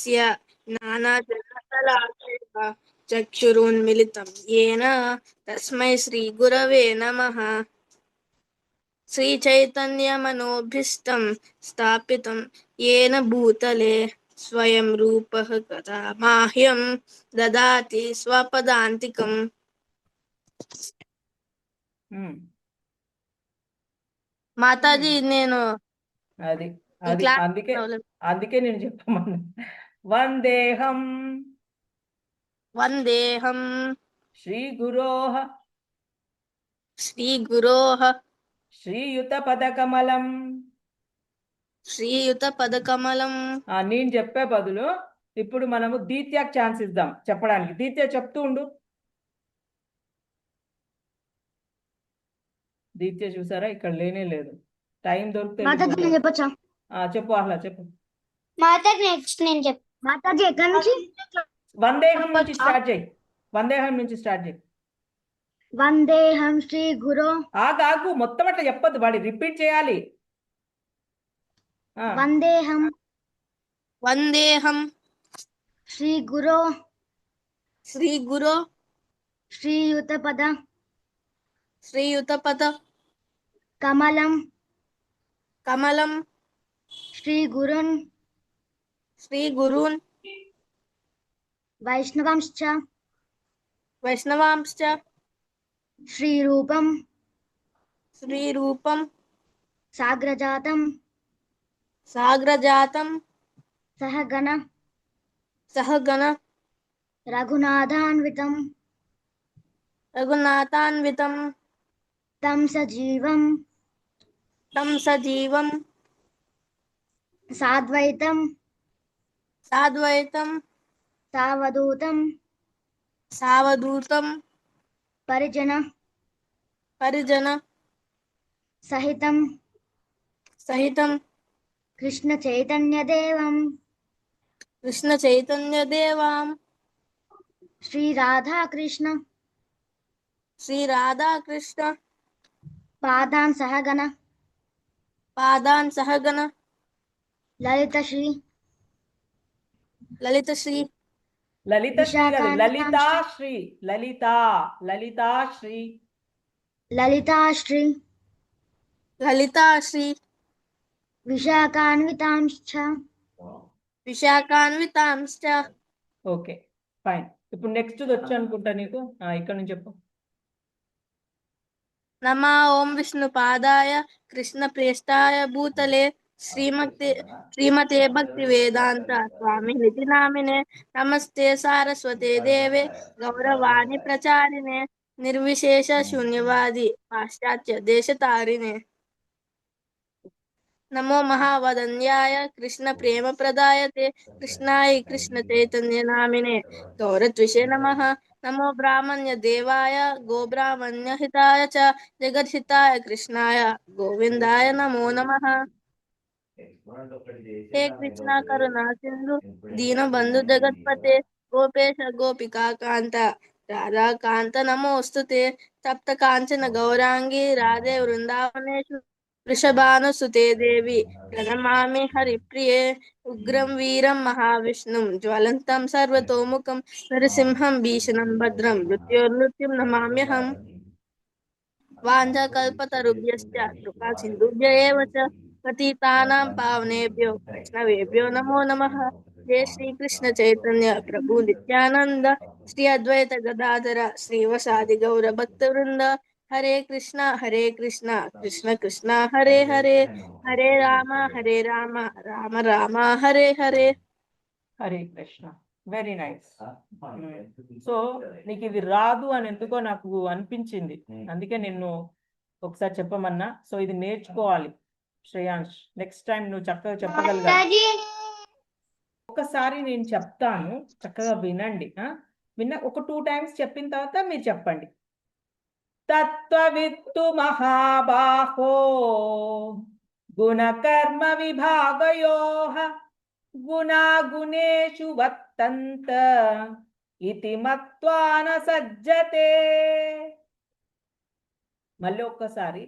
తస్య చక్షురూన్ మిలితం ఏన? తస్మై శ్రీ గురవే నమ. శ్రీ చైతన్య మనోభిష్టం స్థాపితం. ఏన భూతలే స్వయం రూప కదా మాహ్యం దాతి స్వపదాంతికం. మాతాజీ నేను అది అందుకే అందుకే నేను చెప్పమన్నా. వందేహం. వందేహం. శ్రీ గురోహ శ్రీగురోః శ్రీయుత పదకమలం. శ్రీయుత పదకమలం. ఆ నేను చెప్పే బదులు ఇప్పుడు మనము దీత్యాకి ఛాన్స్ ఇద్దాం చెప్పడానికి. దీత్య చెప్తూ ఉండు. దీత్య చూసారా? ఇక్కడ లేనే లేదు. టైం దొరికితే చెప్పు ఆహ్లా చెప్పు. మాతాకి నెక్స్ట్ నేను చెప్ మాతాజీ ఎక్కడి నుంచి? వందేహం నుంచి స్టార్ట్ చేయి. వందేహం నుంచి స్టార్ట్ చేయి. వందేహం శ్రీ గురో. ఆగు ఆగు. మొత్తం అట్లా చెప్పొద్దు. వాడి రిపీట్ చేయాలి. ఆ, వందేహం వందేహం శ్రీ గురో. శ్రీగురో శ్రీయుత పద. శ్రీయుత పద. కమలం. కమలం. శ్రీ గురున్. श्री श्रीगुरून् वैष्णवांश्च। वैष्णवांश्च। श्रीरूपं श्रीरूपं साग्रजातं साग्रजातं सहगण। सहगण। रघुनाथान्वितं रघुनाथान्वितं तम सजीवं तम सजीवं साद्वैतं సాద్వైతం సావధూతం సావధూతం పరిజన పరిజన సహితం సహితం కృష్ణ చైతన్యదేవం కృష్ణ చైతన్యదేవాం శ్రీ రాధాకృష్ణ శ్రీ రాధాకృష్ణ పాదాన్ సహగణ పాదాన్ సహగణ లలిత శ్రీ లలిత శ్రీ లలిత శ్రీ కాదు, లలితా శ్రీ లలిత లలితా శ్రీ లలితాశ్రీ లలితా శ్రీ విశాఖాన్వితాంశ్చ విశాఖాన్వితాంశ్చ ఓకే ఫైన్ ఇప్పుడు నెక్స్ట్ వచ్చి అనుకుంటా నీకు. ఆ, ఇక్కడ నుంచి చెప్పు. నమా ఓం విష్ణుపాదాయ కృష్ణ ప్రేష్టాయ భూతలే శ్రీమతి శ్రీమతే భక్తి వేదాంత స్వామి నితి నామినే నమస్తే సారస్వతే దేవే గౌరవాణి ప్రచారిణే నిర్విశేష శూన్యవాది పాశ్చాత్య దేశతారిణే నమో మహావదన్యాయ కృష్ణ ప్రేమ ప్రదాయతే కృష్ణాయ కృష్ణ చైతన్య నామినే గౌరద్విషే నమః నమో బ్రాహ్మణ్య దేవాయ గోబ్రాహ్మణ్య హితాయ చ జగద్హితాయ కృష్ణాయ గోవిందాయ నమో నమః హే కృష్ణ కరుణా సింధు దీనబంధు జగత్పతే గోపేశ గోపికా కాంత రాధా కాంత నమోస్తుతే తప్త కాంచన గౌరాంగి రాధే వృందావనేషు వృషభానుసుతే దేవి ప్రణమామి హరిప్రియే ఉగ్రం వీరం మహావిష్ణుం జ్వలంతం సర్వతోముఖం నరసింహం భీషణం భద్రం మృత్యోర్మృత్యుం నమామ్యహం వాంఛకల్పతరుభ్యశ్చ కృపా సింధుభ్య ఏవ చ పతితానాం పావనేభ్యో వైష్ణవేభ్యో నమో నమః జయ శ్రీ కృష్ణ చైతన్య ప్రభు నిత్యానంద శ్రీ అద్వైత గదాధర శ్రీవసాది గౌర భక్త వృంద Hare Krishna Hare Krishna Krishna Krishna Hare Hare Hare Rama Hare Rama Rama Rama Hare Hare Hare Krishna very nice so నీకు ఇది రాదు అని ఎందుకో నాకు అనిపించింది. అందుకే నిన్ను ఒకసారి చెప్పమన్నా. సో ఇది నేర్చుకోవాలి. శ్రేయాంష్ నెక్స్ట్ టైం నువ్వు చక్కగా చెప్పగలగాలి. మాతాజీ ఒకసారి నేను చెప్తాను చక్కగా వినండి? విన్న ఒక టూ టైమ్స్ చెప్పిన తర్వాత మీరు చెప్పండి. తత్వవిత్తు మహాబాహో గుణకర్మ విభాగయో గుణాగుణేషు వర్తంత ఇతి మత్వా న సజ్జతే. మళ్ళీ ఒక్కసారి.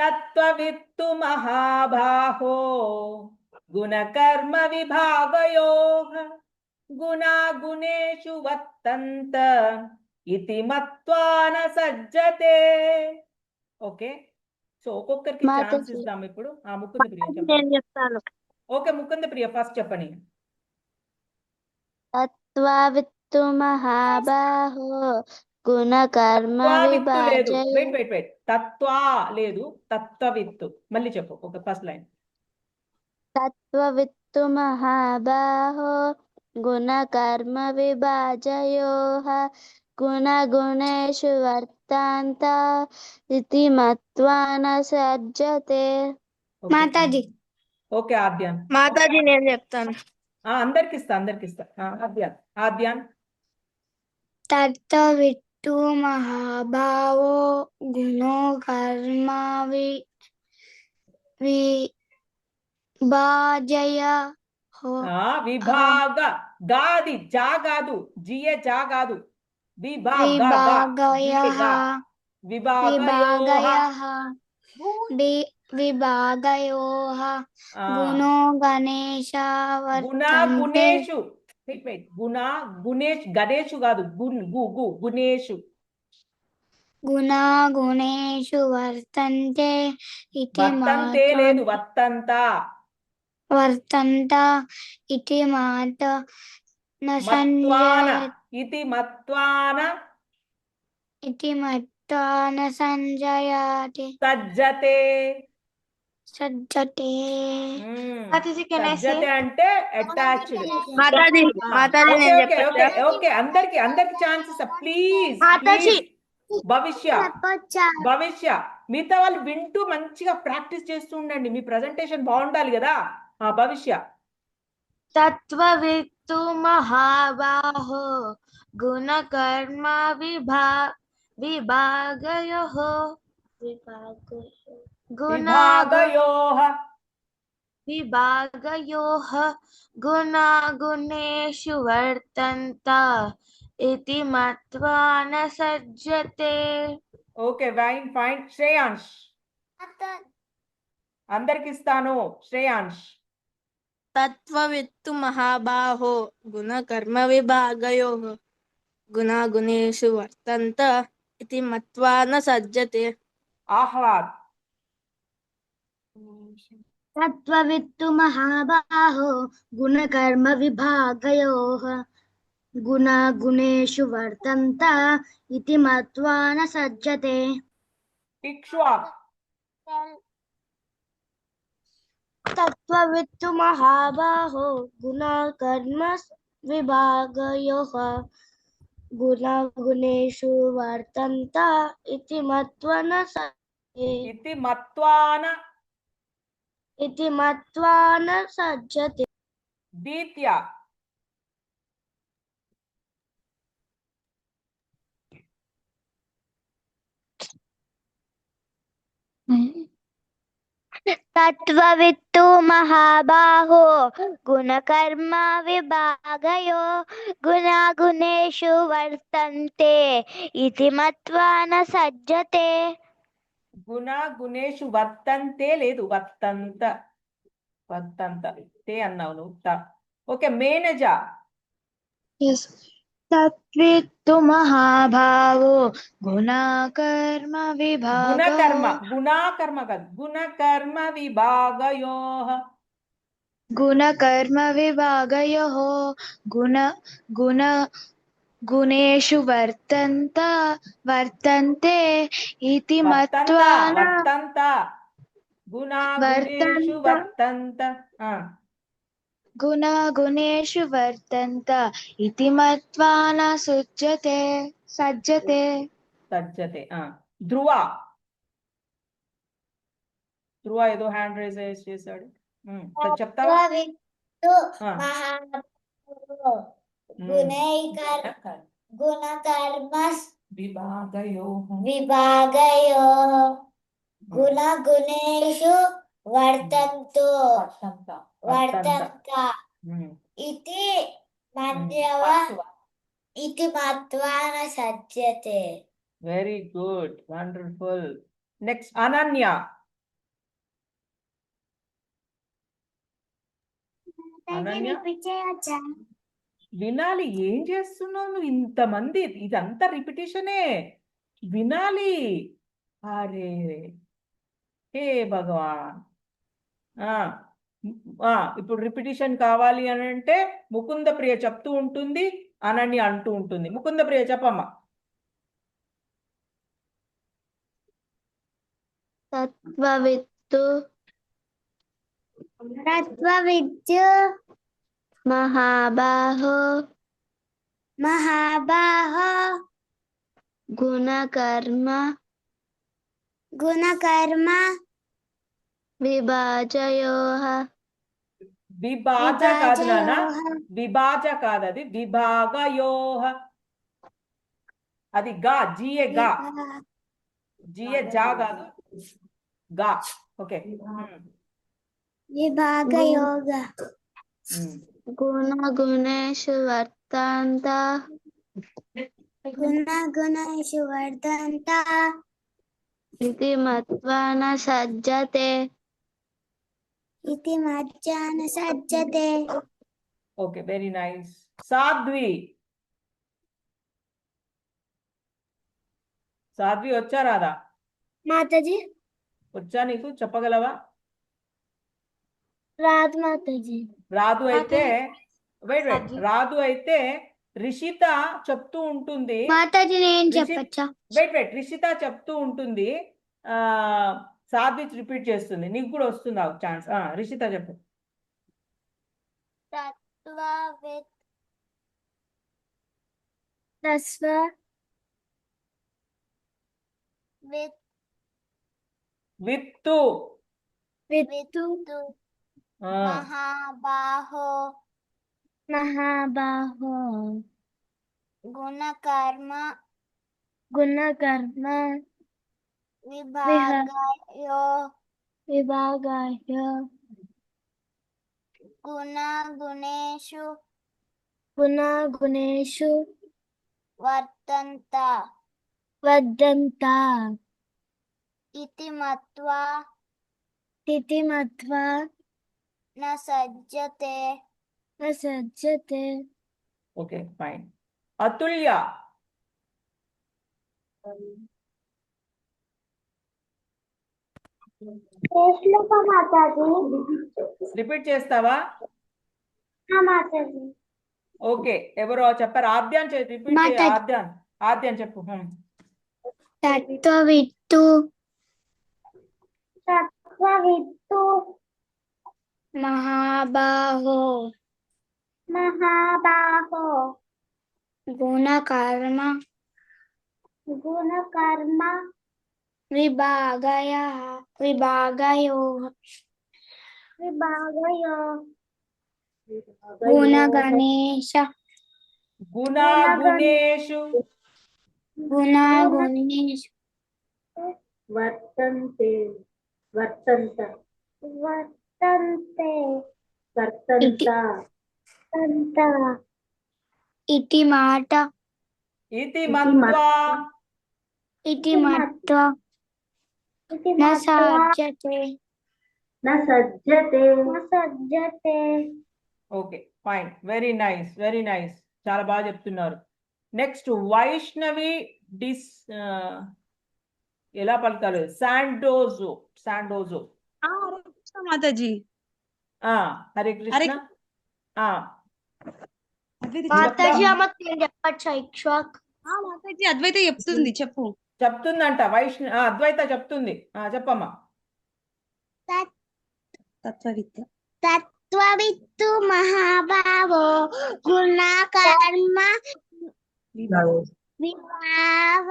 తత్వవిత్తు మహాబాహో. గుణకర్మ విభాగయో. గుణాగుణేషు వర్తంత. ఇతి మత్వా న సజ్జతే. ఓకే. సో ఒక్కొక్కరికి ఛాన్స్. ఇద్దాం ఇప్పుడు. ఆ ముకుంద ప్రియ ఓకే ముకుంద ప్రియ ఫస్ట్ చెప్పండి. తత్వవిత్తు మహాబాహో. గుణకర్మ తత్వావిత్తు లేదు. వెయిట్ వెయిట్ వెయిట్ తత్వా లేదు. తత్వవిత్తు మళ్ళీ చెప్పు ఒక ఫస్ట్ లైన్ తత్వవిత్తు మహాబాహో గుణకర్మ విభాజయోః గుణగుణేషు వర్తాంత ఇతి మత్వా న సజ్జతే మాతాజీ. ఓకే ఆద్యాన్. మాతాజీ నేను చెప్తాను. అందరికి ఇస్తా అందరికి ఇస్తా ఆద్యాన్. ఆద్యాన్. తత్వవిత్తు మహాభావో గుణో కర్మ వి విభాజయ హో ఆ విభాగ గాది జా కాదు జియే జా కాదు విభాగ విభాగయః విభాగయోః విభాగయః వి- విభాగయోః గుణో గుణేషు కాదు గున్ గు గు గుణేషు గుణా గుణేషు వర్తంతే ఇతి వర్తంతే లేదు. వర్తంత వర్తంత ఇతి మాట ఇది మత్వాన ఇతి మత్వాన సంజయాతి సజ్జతే సజ్జతే. అంటే అటాచ్డ్. మాతాజీ మాతాజీ ఓకే. నేను ఓకే ఓకే చెప్పచ్చా ఓకే. అందరికి అందరికి ఛాన్సెస్ ప్లీజ్ మాతాజీ. భవిష్య. భవిష్య. మిగతా వాళ్ళు వింటూ మంచిగా ప్రాక్టీస్ చేస్తూ ఉండండి. మీ ప్రజెంటేషన్ బాగుండాలి కదా. ఆ భవిష్య. తత్వవిత్తు మహాబాహో గుణకర్మ విభా విభాగయోః. గుణ విభాగయోః విభాగయోః గుణాగుణేషు వర్తంత ఇతి మత్వా న సజ్జతే ఓకే ఫైన్ ఫైన్ శ్రేయాంష్ అందరికి ఇస్తాను శ్రేయాంష్ తత్వవిత్తు మహాబాహో గుణకర్మ విభాగయో గుణాగుణేషు వర్తంత ఇది మత్వా న సజ్జతే। ఆహ్లాద్. తత్వవిత్తు మహాబాహో గుణకర్మ విభాగయోః గుణగుణేషు వర్తంత ఇతి మత్వా న సజ్జతే ఇక్ష్వాక్ తత్వవిత్తు మహాబాహో గుణకర్మ విభాగయోః గుణగుణేషు వర్తంత ఇతి మత్వా న సజ్జతే ఇది మత్వాన ఇతి మత్వా న సజ్జతే దీత్య తత్వవిత్తు మహాబాహో గుణకర్మ విభాగయో గుణగుణేషు వర్తంతే ఇతి మత్వా న సజ్జతే గుణ గుణేషు వర్తంతే లేదు. వర్తంత వర్తంత. తే అన్నావు నువ్వు. త. ఓకే మేనజ. తత్విత్తు మహాభావో గుణకర్మ గుణకర్మ విభాగ గుణాకర్మ కాదు. గుణకర్మ విభాగయో. గుణకర్మ విభాగయోః. గుణ గుణ గుణేషు వర్తంత వర్తంతే ఇతి వర్తంత మత్వా న. వర్తంత గుణ గుణేషు వర్తంత. ఆ, గుణ గుణేషు వర్తంత ఇతి మత్వా న సుజ్యతే సజ్జతే. సజ్జతే ఆ. ధ్రువ. ధ్రువ ఏదో హ్యాండ్ రైజ్ చేశాడు. చెప్తావా? ఆ, ఉమ్. గుణకర్మ విభాగయోః విభాగయో గుణగుణేషు వర్తంతు వర్తంత వర్తంత వర్తంత ఉమ్, ఇది ఉమ్. మధ్యవ ఇది మత్వాన సజ్జతే very good wonderful next Ananya Ananya వినాలి ఏం చేస్తున్నావు నువ్వు? ఇంతమంది ఇదంతా రిపిటేషనే. వినాలి. అరే హే భగవాన్. ఆ ఇప్పుడు రిపిటేషన్ కావాలి అని అంటే ముకుంద ప్రియ చెప్తూ ఉంటుంది అనని అంటూ ఉంటుంది. ముకుంద ప్రియ చెప్పమ్మా. తత్వవిత్తు. తత్వవిద్యు మహాబాహో మహాబాహో గుణకర్మ గుణకర్మ విభాజయోః విభాజ కాదు నాన్న విభాజయోః విభాజ కాదు అది విభాగయోహ అది గా జిఏ గా జిఏ జా కాదు గా ఓకే విభాగయోగ గుణగుణేషు వర్తంత గుణ గుణేషు వర్ధంత ఇది మత్వా న సజ్జతే. ఇతి మజ్జాన సజ్జతే. Okay very nice Sadhvi. Sadhvi వచ్చా రాదా? మాతాజీ. వచ్చా నీకు? చెప్పగలవా? రాదు మాతాజీ. రాదు అయితే వెయిట్ వెయిట్ రాదు అయితే రిషిత చెప్తూ ఉంటుంది. మాతాజీ నేను రిషి- చెప్పచ్చా? వెయిట్ వెయిట్ రిషిత చెప్తూ ఉంటుంది. ఆ సాధ్వి రిపీట్ చేస్తుంది. నీకు కూడా వస్తుంది ఆ ఛాన్స్ రిషిత చెప్పు. తత్వవిత్ తస్వ విత్ విత్తు. విత్తు ఆ, మహాబాహో మహాబాహో గుణకర్మ గుణకర్మ విభాగయో విభాగాయ గుణగుణేషు గుణగుణేషు వర్తంత వర్ధంత ఇతి మత్వా ఇతి మత్వా న సజ్జతే ఓకే ఫైన్ అతుల్య శ్లోక మాతాజీ రిపీట్ చేస్తావా? మాతాజీ ఓకే ఎవరో చెప్పారు? ఆద్యాన్ రిపీట్ మాట్లాడు. ఆద్యాన్. ఆద్యాన్ చెప్పు హ్మ్. తత్వవిత్తు. తత్వవిత్తు. మహాబాహో మహాబాహో గుణకర్మ గుణకర్మ విభాగయ విభాగయో విభాగయో గుణగణేశ గుణగుణేషు గుణగుణేశ వర్తంతే వర్తంత వర్తంతే వర్తంత తంత ఇతి మాట ఇతి మత్వా. ఇతి మత్వ. సజ్జతే. న సజ్జతే. Okay fine. Very nice very nice. చాలా బాగా చెప్తున్నారు. నెక్స్ట్ వైష్ణవి డిస్ ఎలా పలకాలి శాండోజో శాండోజో. మాతాజీ. ఆ హరే కృష్ణ. ఆ. అద్వైత మాతాజీ చెప్తా. అమ్మకి నేను చెప్పచ్చా ఇక్ష్వాక్? ఆ, మాతాజీ అద్వైత చెప్తుంది చెప్పు. చెప్తుందంట వైష్ణ అద్వైత చెప్తుంది. ఆ చెప్పమ్మా. తత్వవిద్య. తత్వవిత్తు మహాభావో విభావ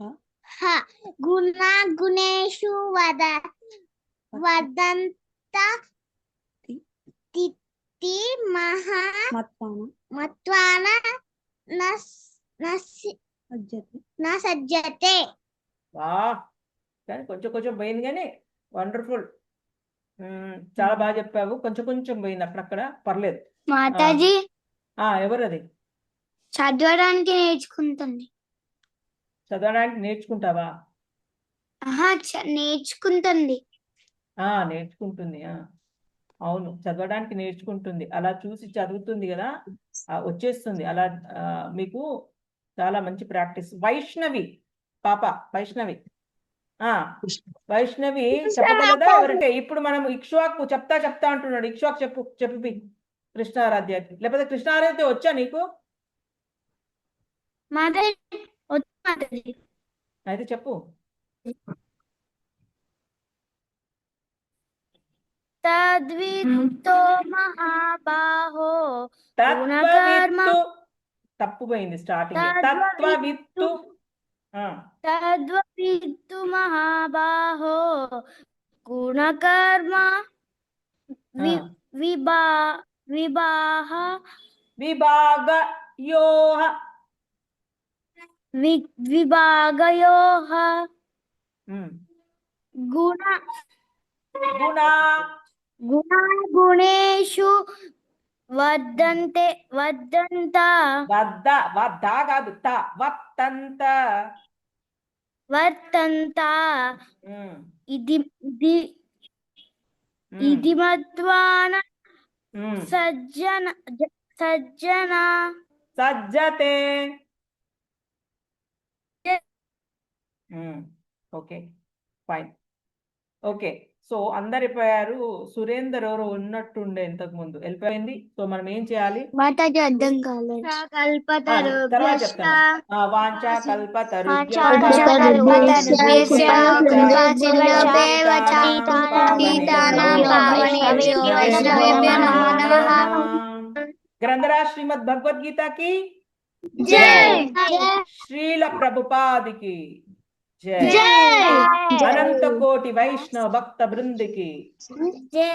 ఆ? హ గుణ గుణేషు వద వదంత తి- తిత్తి మహా మత్వాన. మత్వాన నస్ నసి అజ్జతి న సజ్జతే వా కానీ కొంచెం కొంచెం పోయింది కానీ వండర్ఫుల్. చాలా బాగా చెప్పావు. కొంచెం కొంచెం పోయింది అక్కడక్కడ. పర్లేదు. మాతాజీ. ఆ ఎవరు అది చదవడానికి నేర్చుకుంటుంది. చదవడానికి నేర్చుకుంటావా? ఆహా చ- నేర్చుకుంటుంది. ఆ నేర్చుకుంటుంది. ఆ. అవును చదవడానికి నేర్చుకుంటుంది. అలా చూసి చదువుతుంది కదా. వచ్చేస్తుంది. అలా మీకు చాలా మంచి ప్రాక్టీస్. వైష్ణవి పాప వైష్ణవి. ఆ వైష్ణవి చెప్పగలదా ఎవరంటే ఇప్పుడు మనం ఇక్ష్వాకు చెప్తా చెప్తా అంటున్నాడు. ఇక్ష్వాకు చెప్పు చెప్పి కృష్ణారాధ్యాకి లేకపోతే కృష్ణారాధ్య వచ్చా నీకు? అయితే చెప్పు. తద్విత్తో మహాబాహో తత్వవిత్తు తప్పుపోయింది స్టార్టింగ్ తత్వవిత్తు. తద్విత్తు మహాబాహో గుణకర్మ. విభా వివాహ విభాగయోః వి విభాగయోః ఉమ్. గుణ గుణా గుణగుణేషు వర్ధంతే వర్ధంత. వద్ద వద్ద కాదు త వత్తంత. వర్తంత. ఇది ఇది ఇది మత్వాన ఉమ్. సజ్జన సజ్జన. సజ్జతే. Okay fine. ఓకే. సో అందరు అయిపోయారు సురేందర్ ఎవరో ఉన్నట్టుండే ఇంతకు ముందు వెళ్ళిపోయింది. సో మనం ఏం చేయాలి? తర్వాత చెప్తాను. కల్పతరు గ్రంథరా శ్రీమద్ భగవద్గీత కి శ్రీల ప్రభుపాదికి. जय। अनंत कोटि वैष्णव भक्त बृंद की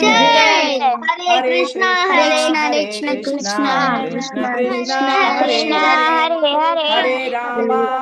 जय। हरे कृष्णा हरे कृष्णा कृष्णा कृष्णा। कृष्णा हरे। हरे। हरे रामा।